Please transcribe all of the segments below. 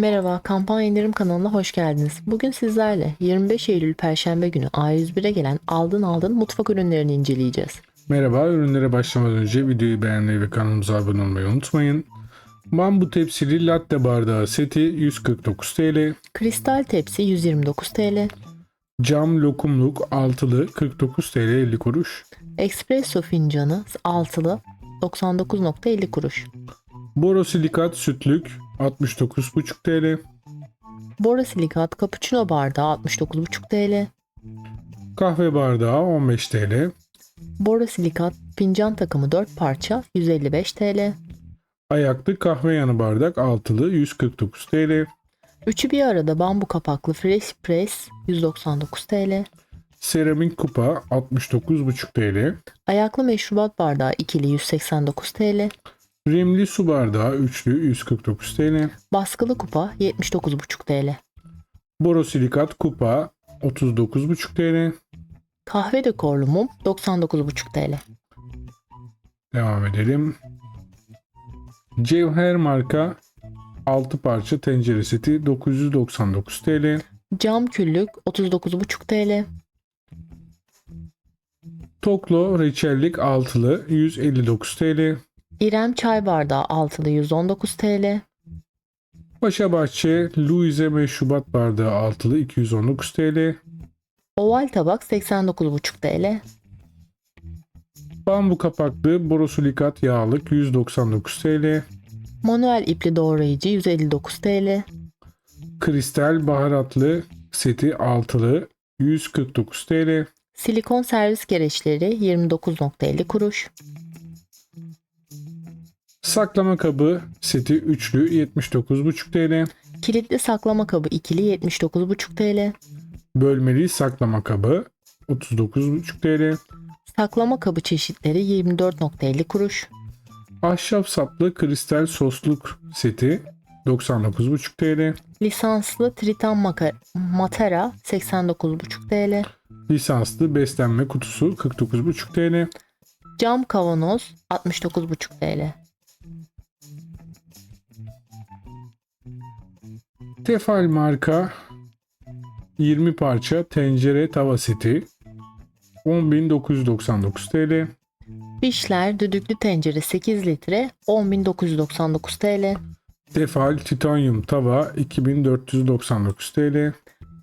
Merhaba, kampanya indirim kanalına hoş geldiniz. Bugün sizlerle 25 Eylül Perşembe günü A101'e gelen aldın aldın mutfak ürünlerini inceleyeceğiz. Merhaba, ürünlere başlamadan önce videoyu beğenmeyi ve kanalımıza abone olmayı unutmayın. Bambu tepsili latte bardağı seti 149 TL. Kristal tepsi 129 TL, Cam lokumluk altılı 49 TL 50 kuruş. espresso fincanı altılı 99.50 kuruş, Borosilikat sütlük 69,5 TL. borosilikat cappuccino bardağı 69.5 TL, Kahve bardağı 15 TL. borosilikat fincan takımı 4 parça 155 TL, Ayaklı kahve yanı bardak altılı 149 TL. üçü bir arada bambu kapaklı fresh press 199 TL, Seramik kupa 69,5 TL. ayaklı meşrubat bardağı ikili 189 TL, Rimli su bardağı üçlü 149 TL. baskılı kupa 79.5 TL. Borosilikat kupa 39,5 TL. Kahve dekorlu mum 99,5 TL. Devam edelim. Cevher marka 6 parça tencere seti 999 TL. Cam küllük 39,5 TL. Toklo reçellik altılı 159 TL. İrem çay bardağı altılı 119 TL. Paşa Bahçe Louise meşrubat bardağı altılı 219 TL. Oval tabak 89,5 TL. Bambu kapaklı borosilikat yağlık 199 TL. Manuel ipli doğrayıcı 159 TL. Kristal baharatlı seti altılı 149 TL. Silikon servis gereçleri 29.50 kuruş. Saklama kabı seti üçlü 79,5 TL. Kilitli saklama kabı ikili 79,5 TL. Bölmeli saklama kabı 39,5 TL. Saklama kabı çeşitleri 24.50 kuruş. Ahşap saplı kristal sosluk seti 99,5 TL. Lisanslı Tritan maka- Matera 89,5 TL. Lisanslı beslenme kutusu 49,5 TL. Cam kavanoz 69,5 TL. Tefal marka 20 parça tencere tava seti 10.999 TL. Fişler düdüklü tencere 8 litre 10.999 TL. Tefal titanyum tava 2499 TL.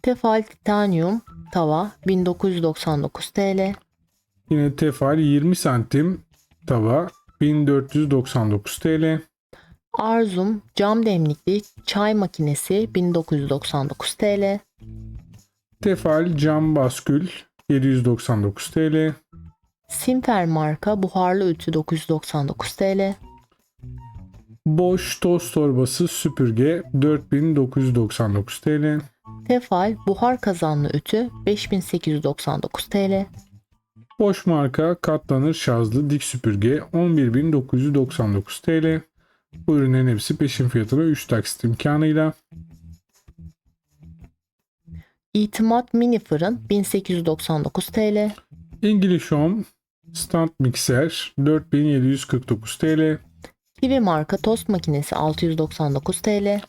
Tefal titanyum tava 1999 TL. Yine Tefal 20 santim tava 1499 TL. Arzum cam demlikli çay makinesi 1999 TL. Tefal cam baskül 799 TL. Simfer marka buharlı ütü 999 TL. Boş toz torbası süpürge 4999 TL. Tefal buhar kazanlı ütü 5899 TL. Boş marka katlanır şarjlı dik süpürge 11999 TL. Bu ürünlerin hepsi peşin fiyatına 3 taksit imkanıyla. İtimat mini fırın 1899 TL. English Home stand mikser 4749 TL. Kiwi marka tost makinesi 699 TL.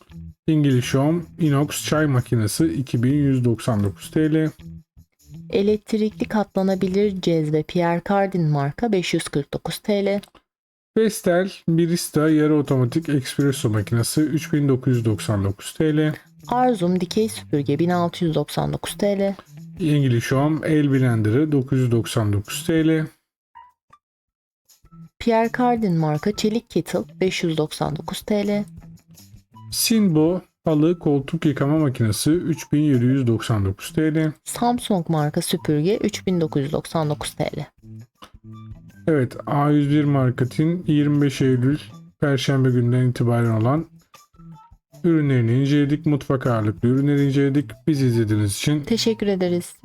English Home inox çay makinesi 2199 TL. Elektrikli katlanabilir cezve Pierre Cardin marka 549 TL. Vestel Barista yarı otomatik espresso makinesi 3999 TL. Arzum dikey süpürge 1699 TL. English Home el blenderı 999 TL. Pierre Cardin marka çelik kettle 599 TL. Sinbo halı koltuk yıkama makinesi 3799 TL. Samsung marka süpürge 3999 TL. Evet A101 Market'in 25 Eylül Perşembe günden itibaren olan ürünlerini inceledik. Mutfak ağırlıklı ürünleri inceledik. Bizi izlediğiniz için Teşekkür ederiz.